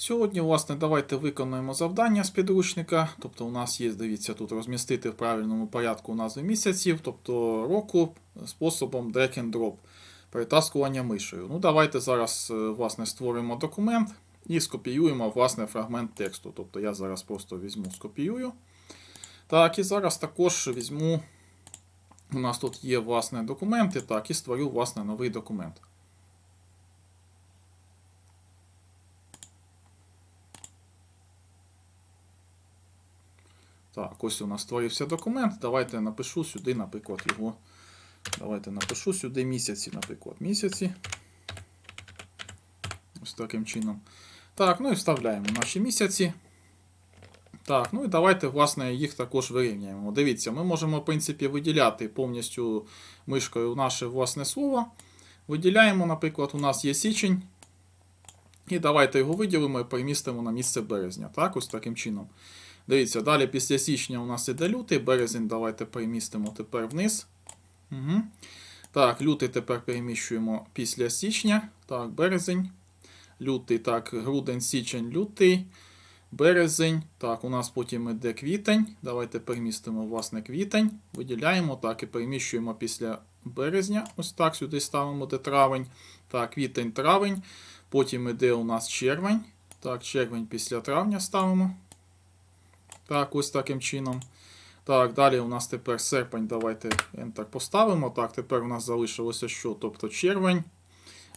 Сьогодні, власне, давайте виконаємо завдання з підручника. Тобто, у нас є, дивіться, тут розмістити в правильному порядку назви місяців, тобто року способом drag and drop, перетаскування мишею. Ну, давайте зараз, е, власне, створимо документ і скопіюємо, власне, фрагмент тексту. Тобто я зараз просто візьму, скопіюю. Так, і зараз також візьму. У нас тут є, власне, документи, так, і створю, власне, новий документ. Так, ось у нас створився документ. Давайте напишу сюди, наприклад, його. Давайте напишу сюди місяці, наприклад, місяці. Ось таким чином. Так, ну і вставляємо наші місяці. Так, ну і давайте, власне, їх також вирівняємо. Дивіться, ми можемо, в принципі, виділяти повністю мишкою наше власне слово. Виділяємо, наприклад, у нас є січень. І давайте його виділимо і перемістимо на місце березня. Так, ось таким чином. Дивіться, далі після січня у нас іде лютий, березень давайте перемістимо тепер вниз. Угу. Так, лютий тепер переміщуємо після січня. Так, березень. Лютий, так, грудень, січень, лютий. Березень. Так, у нас потім іде квітень. Давайте перемістимо, власне, квітень. Виділяємо, так, і переміщуємо після березня. Ось так, сюди ставимо де травень. Так, квітень, травень. Потім іде у нас червень. Так, червень після травня ставимо. Так, ось таким чином. Так, далі у нас тепер серпень. Давайте Enter поставимо. Так, тепер у нас залишилося що? Тобто червень,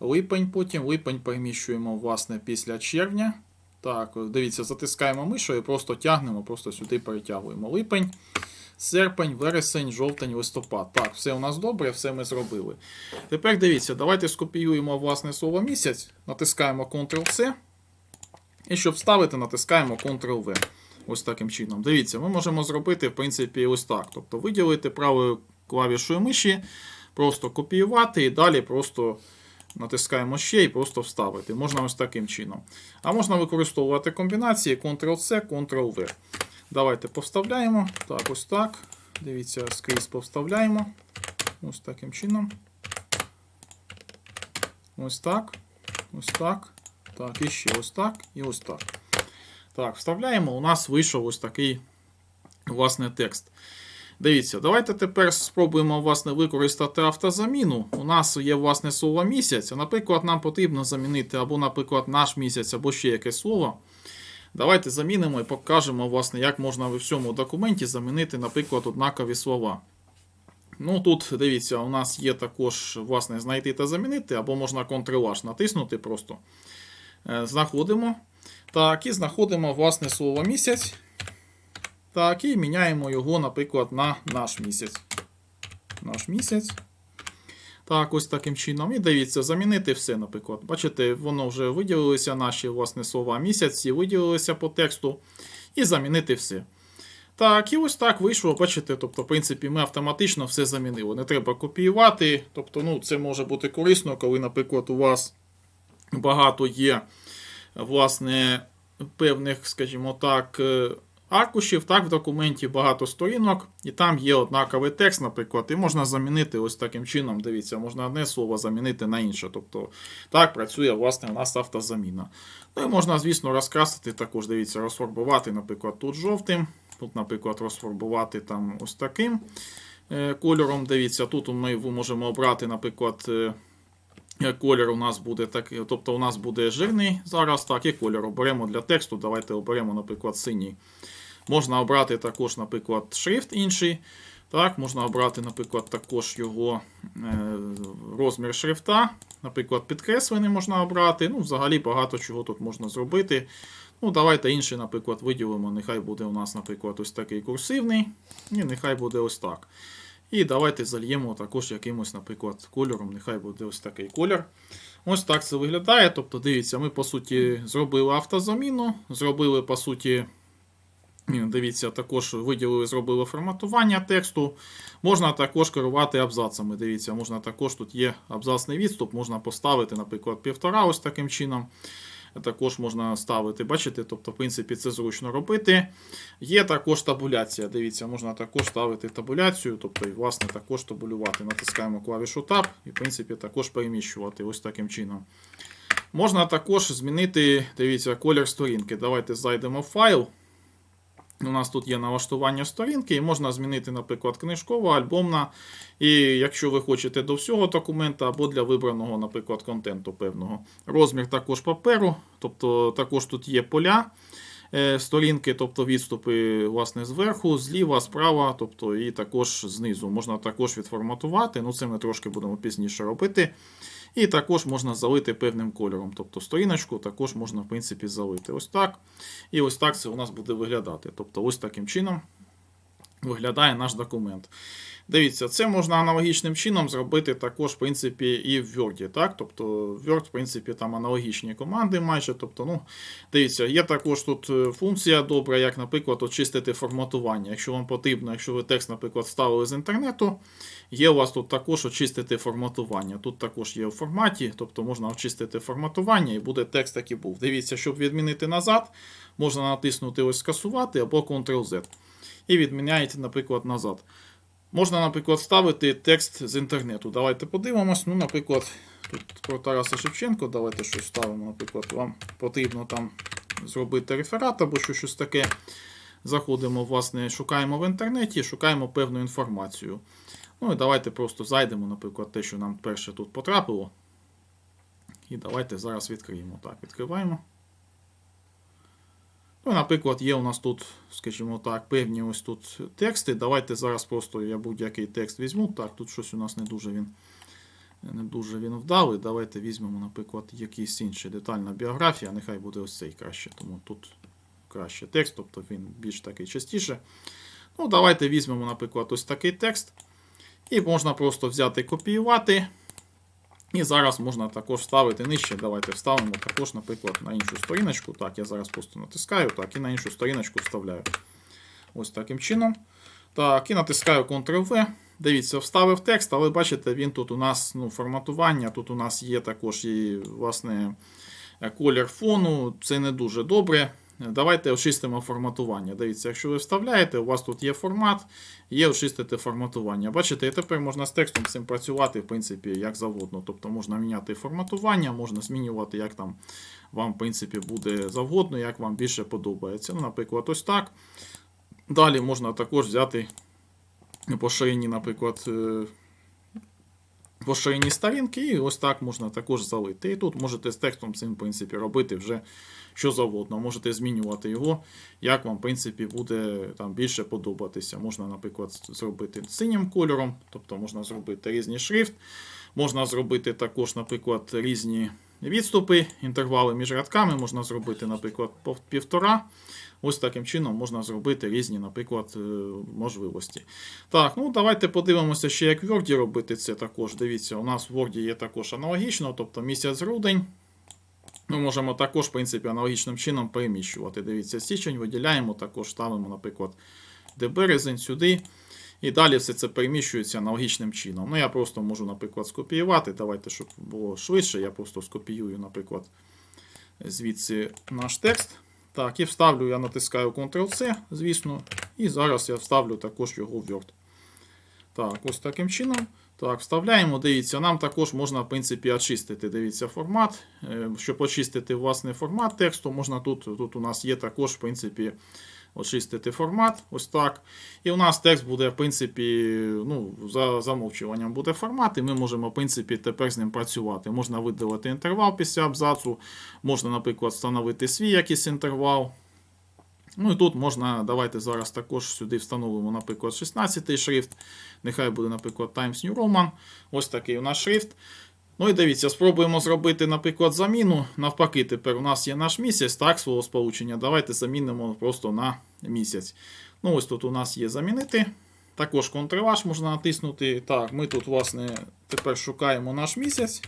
липень, потім липень переміщуємо, власне, після червня. Так, дивіться, затискаємо мишою, просто тягнемо, просто сюди перетягуємо. Липень, серпень, вересень, жовтень, листопад. Так, все у нас добре, все ми зробили. Тепер дивіться, давайте скопіюємо власне слово місяць, натискаємо Ctrl-C. І щоб вставити, натискаємо Ctrl-V. Ось таким чином. Дивіться, ми можемо зробити, в принципі, ось так. Тобто виділити правою клавішою миші, просто копіювати і далі просто натискаємо ще і просто вставити. Можна ось таким чином. А можна використовувати комбінації Ctrl-C, Ctrl-V. Давайте повставляємо. Так, ось так. Дивіться, скрізь повставляємо. Ось таким чином. Ось так. Ось так. Так, і ще ось так і ось так. Так, вставляємо. У нас вийшов ось такий власне текст. Дивіться, давайте тепер спробуємо власне, використати автозаміну. У нас є власне слово місяць. Наприклад, нам потрібно замінити або, наприклад, наш місяць, або ще якесь слово. Давайте замінимо і покажемо, власне, як можна в всьому документі замінити, наприклад, однакові слова. Ну, тут, дивіться, у нас є також власне, знайти та замінити, або можна Ctrl-H натиснути просто. Е, Знаходимо. Так, і знаходимо власне слово місяць. Так, і міняємо його, наприклад, на наш місяць. Наш місяць. Так, ось таким чином. І дивіться, замінити все, наприклад. Бачите, воно вже виділилися наші власне слова місяці, виділилися по тексту. І замінити все. Так, і ось так вийшло, бачите, тобто, в принципі, ми автоматично все замінили. Не треба копіювати. Тобто, ну, це може бути корисно, коли, наприклад, у вас багато є власне, певних, скажімо так, е, аркушів, так, в документі багато сторінок, і там є однаковий текст, наприклад, і можна замінити ось таким чином. Дивіться, можна одне слово замінити на інше. Тобто так працює власне у нас автозаміна. Ну і можна, звісно, розкрасити також, дивіться, розфарбувати, наприклад, тут жовтим, тут, наприклад, розфарбувати там ось таким е, кольором. Дивіться, тут ми можемо обрати, наприклад. Е, Колір у нас буде такий, тобто у нас буде жирний зараз, так, і колір оберемо для тексту. Давайте оберемо, наприклад, синій. Можна обрати також, наприклад, шрифт інший. Так, Можна обрати, наприклад, також його е, розмір шрифта. Наприклад, підкреслений можна обрати. Ну, Взагалі багато чого тут можна зробити. Ну, Давайте інший, наприклад, виділимо. Нехай буде у нас, наприклад, ось такий курсивний. І нехай буде ось так. І давайте зальємо також якимось, наприклад, кольором. Нехай буде ось такий колір. Ось так це виглядає. Тобто, дивіться, ми, по суті, зробили автозаміну, зробили, по суті, дивіться, також виділили, зробили форматування тексту. Можна також керувати абзацами. Дивіться, можна також тут є абзацний відступ, можна поставити, наприклад, півтора, ось таким чином. Також можна ставити, бачите, тобто, в принципі, це зручно робити. Є також табуляція. Дивіться, можна також ставити табуляцію, тобто, і, власне, також табулювати. Натискаємо клавішу Tab і, в принципі, також переміщувати ось таким чином. Можна також змінити, дивіться, колір сторінки. Давайте зайдемо в файл. У нас тут є налаштування сторінки, і можна змінити, наприклад, книжкова, альбомна. І якщо ви хочете до всього документа або для вибраного, наприклад, контенту певного. Розмір також паперу, тобто також тут є поля е, сторінки, тобто відступи власне, зверху, зліва, справа, тобто і також знизу. Можна також відформатувати. Ну, це ми трошки будемо пізніше робити. І також можна залити певним кольором. Тобто сторіночку також можна, в принципі, залити. Ось так. І ось так це у нас буде виглядати. Тобто, ось таким чином виглядає наш документ. Дивіться, це можна аналогічним чином зробити також, в принципі, і в Word. Так? Тобто, Word, в принципі, там аналогічні команди майже. Тобто, ну, Дивіться, є також тут е, функція добра, як, наприклад, очистити форматування. Якщо вам потрібно, якщо ви текст, наприклад, вставили з інтернету, є у вас тут також очистити форматування. Тут також є в форматі, тобто можна очистити форматування і буде текст, який був. Дивіться, щоб відмінити назад, можна натиснути ось скасувати або Ctrl-Z. І відміняєте, наприклад, назад. Можна, наприклад, вставити текст з інтернету. Давайте подивимось. Ну, наприклад, тут про Тараса Шевченко, давайте щось ставимо. Наприклад, вам потрібно там зробити реферат або що- щось таке. Заходимо, власне, шукаємо в інтернеті, шукаємо певну інформацію. Ну і давайте просто зайдемо, наприклад, те, що нам перше тут потрапило. І давайте зараз відкриємо. Так, відкриваємо. Ну, наприклад, є у нас тут, скажімо так, певні ось тут тексти. Давайте зараз просто я будь-який текст візьму. Так, тут щось у нас не дуже він не дуже він вдалий. Давайте візьмемо, наприклад, якийсь інший детальна біографія. Нехай буде ось цей краще, тому тут краще текст, тобто він більш такий частіше. Ну, давайте візьмемо, наприклад, ось такий текст. І можна просто взяти копіювати. І зараз можна також вставити нижче. Давайте вставимо також, наприклад, на іншу сторіночку. Так, я зараз просто натискаю, так, і на іншу сторіночку вставляю. Ось таким чином. Так, і натискаю Ctrl-V. Дивіться, вставив текст, але бачите, він тут у нас ну, форматування. Тут у нас є також і власне колір фону. Це не дуже добре. Давайте очистимо форматування. Дивіться, якщо ви вставляєте, у вас тут є формат, є очистити форматування. Бачите, і тепер можна з текстом цим працювати, в принципі, як завгодно. Тобто можна міняти форматування, можна змінювати, як там вам, в принципі, буде завгодно, як вам більше подобається. Ну, Наприклад, ось так. Далі можна також взяти по ширині, наприклад, е, по ширині сторінки, і ось так можна також залити. І тут можете з текстом цим, в принципі, робити вже що завгодно. Можете змінювати його, як вам, в принципі, буде там більше подобатися. Можна, наприклад, зробити синім кольором, тобто можна зробити різні шрифт. Можна зробити також, наприклад, різні відступи, інтервали між рядками. Можна зробити, наприклад, півтора. Ось таким чином можна зробити різні, наприклад, е, можливості. Так, ну давайте подивимося ще, як в Word робити це також. Дивіться, у нас в Word є також аналогічно, тобто місяць грудень. Ми можемо також, в принципі, аналогічним чином переміщувати. Дивіться, січень виділяємо, також ставимо, наприклад, де березень сюди. І далі все це переміщується аналогічним чином. Ну, я просто можу, наприклад, скопіювати. Давайте, щоб було швидше, я просто скопіюю, наприклад, звідси наш текст. Так, і вставлю, я натискаю Ctrl-C, звісно. І зараз я вставлю також його в Word. Так, ось таким чином. Так, вставляємо, дивіться, нам також можна, в принципі, очистити. Дивіться, формат. Е, Щоб очистити власне формат тексту, можна тут, тут у нас є також, в принципі, очистити формат. Ось так. І у нас текст буде, в принципі, ну, за замовчуванням буде формат, і ми можемо, в принципі, тепер з ним працювати. Можна видалити інтервал після абзацу, можна, наприклад, встановити свій якийсь інтервал. Ну і тут можна, давайте зараз також сюди встановимо, наприклад, 16 шрифт. Нехай буде, наприклад, Times New Roman. Ось такий у нас шрифт. Ну і дивіться, спробуємо зробити, наприклад, заміну. Навпаки, тепер у нас є наш місяць, так, свого сполучення. Давайте замінимо просто на місяць. Ну, ось тут у нас є замінити. Також Ctrl-H можна натиснути. Так, ми тут, власне, тепер шукаємо наш місяць.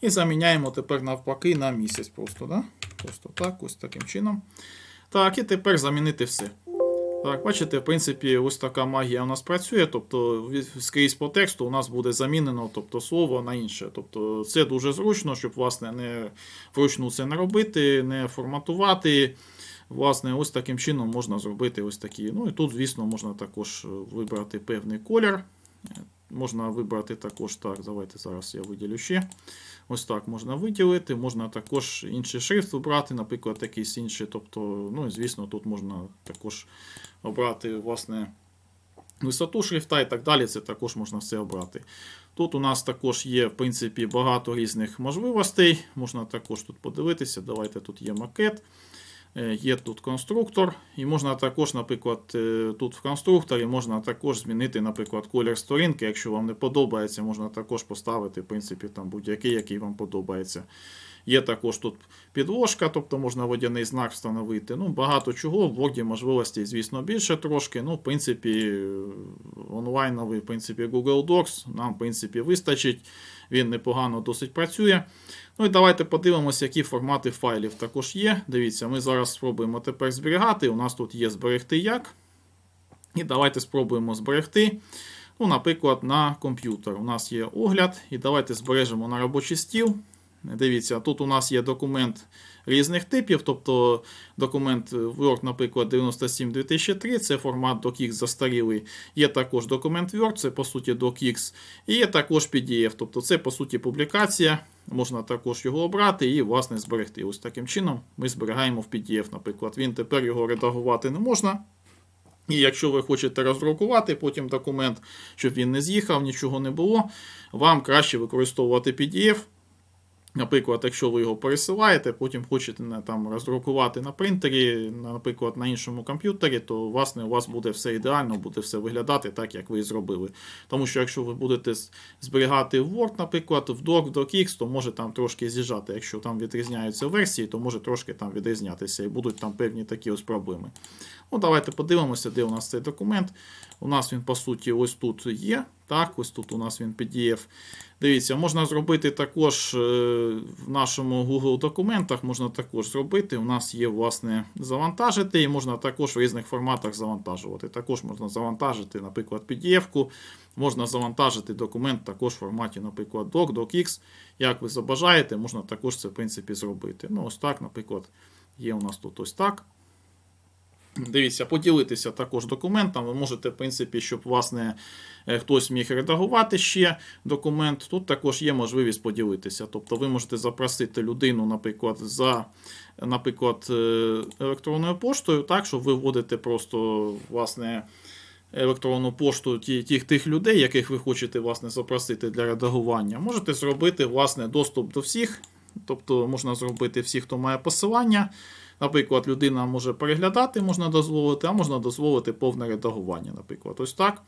І заміняємо тепер навпаки на місяць. Просто, да? Просто так, ось таким чином. Так, і тепер замінити все. Так, бачите, в принципі, ось така магія у нас працює. Тобто, скрізь по тексту у нас буде замінено тобто, слово на інше. Тобто, це дуже зручно, щоб власне не вручну це не робити, не форматувати. Власне, ось таким чином можна зробити ось такі. Ну і тут, звісно, можна також е, вибрати певний колір. Можна вибрати також так. Давайте зараз я виділю ще. Ось так можна виділити, можна також інший шрифт обрати, наприклад, якийсь інший. Тобто, ну звісно, тут можна також обрати власне висоту шрифта і так далі. Це також можна все обрати. Тут у нас також є, в принципі, багато різних можливостей. Можна також тут подивитися. Давайте тут є макет. Е, Є тут конструктор, і можна також, наприклад, е, тут в конструкторі можна також змінити, наприклад, колір сторінки. Якщо вам не подобається, можна також поставити, в принципі, там будь-який, який вам подобається. Є також тут підложка, тобто можна водяний знак встановити. Ну, багато чого. В Word можливостей, звісно, більше трошки. Ну, в принципі, онлайновий, в принципі, Google Docs нам, в принципі, вистачить. Він непогано досить працює. Ну і давайте подивимося, які формати файлів також є. Дивіться, ми зараз спробуємо тепер зберігати. У нас тут є зберегти як. І давайте спробуємо зберегти. Ну, наприклад, на комп'ютер. У нас є огляд, і давайте збережемо на робочий стіл. Дивіться, тут у нас є документ різних типів, тобто документ Word, наприклад, 97 це формат DocX застарілий. Є також документ Word, це по суті DocX, і є також PDF, тобто це по суті публікація. Можна також його обрати і, власне, зберегти. Ось таким чином ми зберігаємо в PDF, наприклад. Він тепер його редагувати не можна. І якщо ви хочете роздрукувати потім документ, щоб він не з'їхав, нічого не було, вам краще використовувати PDF. Наприклад, якщо ви його пересилаєте, потім хочете там, роздрукувати на принтері, наприклад, на іншому комп'ютері, то власне, у вас буде все ідеально, буде все виглядати так, як ви і зробили. Тому що якщо ви будете зберігати Word, наприклад, в Doc, DocX, то може там трошки з'їжджати. Якщо там відрізняються версії, то може трошки там відрізнятися і будуть там певні такі ось проблеми. Ну, давайте подивимося, де у нас цей документ. У нас він, по суті, ось тут є. Так, ось тут у нас він PDF. Дивіться, можна зробити також е, в нашому Google документах, можна також зробити. У нас є, власне, завантажити, і можна також в різних форматах завантажувати. Також можна завантажити, наприклад, PDF-ку, можна завантажити документ також в форматі, наприклад, Doc, DocX. Як ви забажаєте, можна також це, в принципі, зробити. Ну, ось так, наприклад, є у нас тут ось так. Дивіться, поділитися також документом. Ви можете, в принципі, щоб власне е, хтось міг редагувати ще документ. Тут також є можливість поділитися. Тобто ви можете запросити людину, наприклад, за наприклад, е, електронною поштою, так, що ви вводите просто власне. Електронну пошту тих, тих людей, яких ви хочете власне, запросити для редагування, можете зробити власне, доступ до всіх. Тобто можна зробити всіх, хто має посилання. Наприклад, людина може переглядати, можна дозволити, а можна дозволити повне редагування. Наприклад, ось так.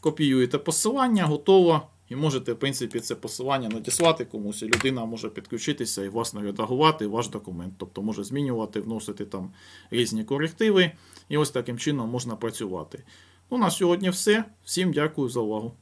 Копіюєте посилання, готово. І можете, в принципі, це посилання надіслати комусь, і людина може підключитися і власне редагувати ваш документ. Тобто може змінювати, вносити там різні корективи. І ось таким чином можна працювати. Ну, на сьогодні все. Всім дякую за увагу.